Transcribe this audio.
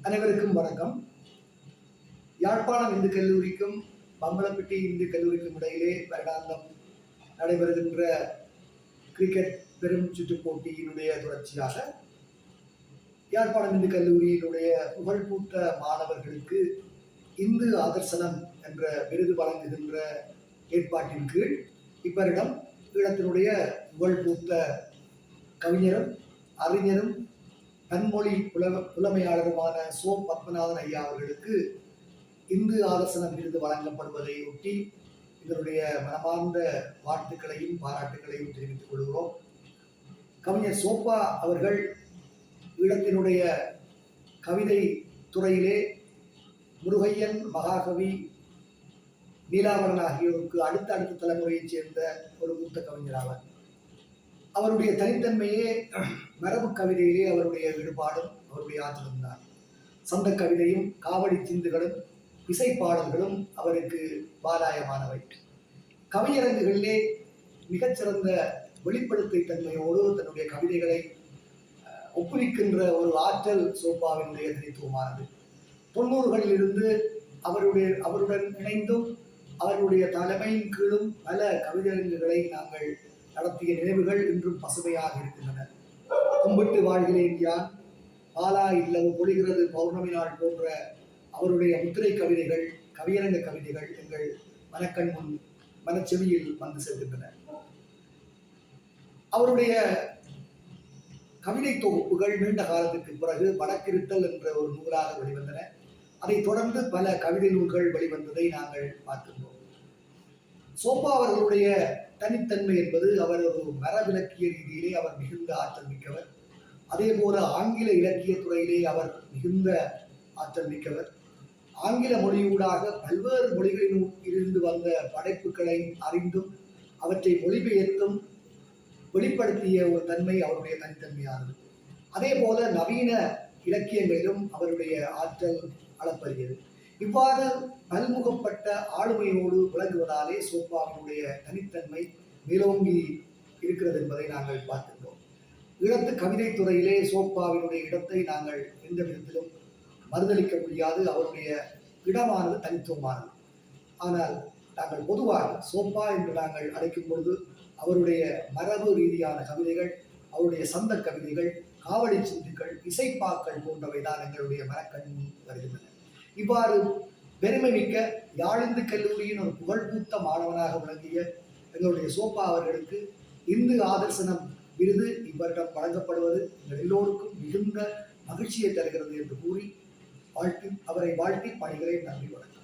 அனைவருக்கும் வணக்கம். யாழ்ப்பாணம் இந்து கல்லூரிக்கும் பம்பலப்பட்டி இந்து கல்லூரிக்கும் இடையிலே வருடாந்தம் நடைபெறுகின்ற கிரிக்கெட் பெரும் சுற்று போட்டியினுடைய தொடர்ச்சியாக யாழ்ப்பாணம் இந்து கல்லூரியினுடைய புகழ்பூட்ட மாணவர்களுக்கு இந்து ஆதர்சனம் என்ற விருது வழங்குகின்ற ஏற்பாட்டின் கீழ் இவ்வரிடம் ஈழத்தினுடைய புகழ்பூத்த கவிஞரும் அறிஞரும் பன்மொழி புலம புலமையாளருமான சோ பத்மநாதன் ஐயா அவர்களுக்கு இந்து ஆலோசனை விருது வழங்கப்படுவதை ஒட்டி இதனுடைய மனமார்ந்த வாழ்த்துக்களையும் பாராட்டுகளையும் தெரிவித்துக் கொள்கிறோம். கவிஞர் சோப்பா அவர்கள் ஈழத்தினுடைய கவிதை துறையிலே முருகையன் மகாகவி நீலாவரன் ஆகியோருக்கு அடுத்த அடுத்த தலைமுறையைச் சேர்ந்த ஒரு மூத்த கவிஞர் ஆவார். அவருடைய தனித்தன்மையே மரபு கவிதையிலே அவருடைய ஈடுபாடும் அவருடைய ஆற்றலும் தான். சொந்த கவிதையும் காவடி சிந்துகளும் இசைப்பாடல்களும் அவருக்கு பாராயமானவை கவியரங்குகளிலே மிகச்சிறந்த வெளிப்படுத்தை தன்மையோடு தன்னுடைய கவிதைகளை ஒப்புவிக்கின்ற ஒரு ஆற்றல் சோபாவினுடைய தனித்துவமானது தொண்ணூறுகளில் இருந்து அவருடைய அவருடன் இணைந்தும் அவருடைய தலைமையின் கீழும் பல கவிதையரங்குகளை நாங்கள் நடத்திய நினைவுகள் இன்றும் பசுமையாக இருக்கின்றன. கும்பிட்டு வாழ்கிறேன் யான் பாலா இல்லவு பொழிகிறது பௌர்ணமி நாள் போன்ற அவருடைய முத்திரை கவிதைகள் கவியரங்க கவிதைகள் எங்கள் மனக்கண் முன் மனச்செவியில் வந்து செல்கின்றன அவருடைய கவிதை தொகுப்புகள் நீண்ட காலத்திற்கு பிறகு வடக்கிருத்தல் என்ற ஒரு நூலாக வெளிவந்தன. அதைத் தொடர்ந்து பல கவிதை நூல்கள் வெளிவந்ததை நாங்கள் பார்க்கின்றோம். சோப்பா அவர்களுடைய தனித்தன்மை என்பது அவர் ஒரு மரவிலக்கிய ரீதியிலே அவர் மிகுந்த ஆற்றல் மிக்கவர். அதே போல ஆங்கில இலக்கிய துறையிலே அவர் மிகுந்த ஆற்றல் மிக்கவர். ஆங்கில மொழியூடாக பல்வேறு மொழிகளின் இருந்து வந்த படைப்புகளை அறிந்தும் அவற்றை மொழிபெயர்த்தும் வெளிப்படுத்திய ஒரு தன்மை அவருடைய தனித்தன்மையானது. அதே போல நவீன இலக்கியங்களிலும் அவருடைய ஆற்றல் அளப்பரியது. இவ்வாறு பல்முகப்பட்ட ஆளுமையோடு விளங்குவதாலே சோப்பாவினுடைய தனித்தன்மை மேலோங்கி இருக்கிறது என்பதை நாங்கள் பார்க்கின்றோம் ஈழத்து கவிதை துறையிலே சோப்பாவினுடைய இடத்தை நாங்கள் எந்த விதத்திலும் மறுதளிக்க முடியாது. அவருடைய இடமானது தனித்துவமானது. ஆனால் நாங்கள் பொதுவாக சோப்பா என்று நாங்கள் அழைக்கும் பொழுது அவருடைய மரபு ரீதியான கவிதைகள் அவருடைய சந்த கவிதைகள் காவடி சிந்துக்கள் இசைப்பாக்கள் போன்றவை தான் எங்களுடைய மரக்கண் வருகின்றன. இவ்வாறு பெருமை மிக்க யாழிந்து கல்லூரியின் ஒரு புகழ்பூத்த மாணவனாக விளங்கிய எங்களுடைய சோபா அவர்களுக்கு இந்து ஆதர்சனம் விருது இவரிடம் வழங்கப்படுவது எங்கள் எல்லோருக்கும் மிகுந்த மகிழ்ச்சியை தருகிறது என்று கூறி வாழ்த்தி அவரை வாழ்த்தி பணிகளை நன்றி வணக்கம்.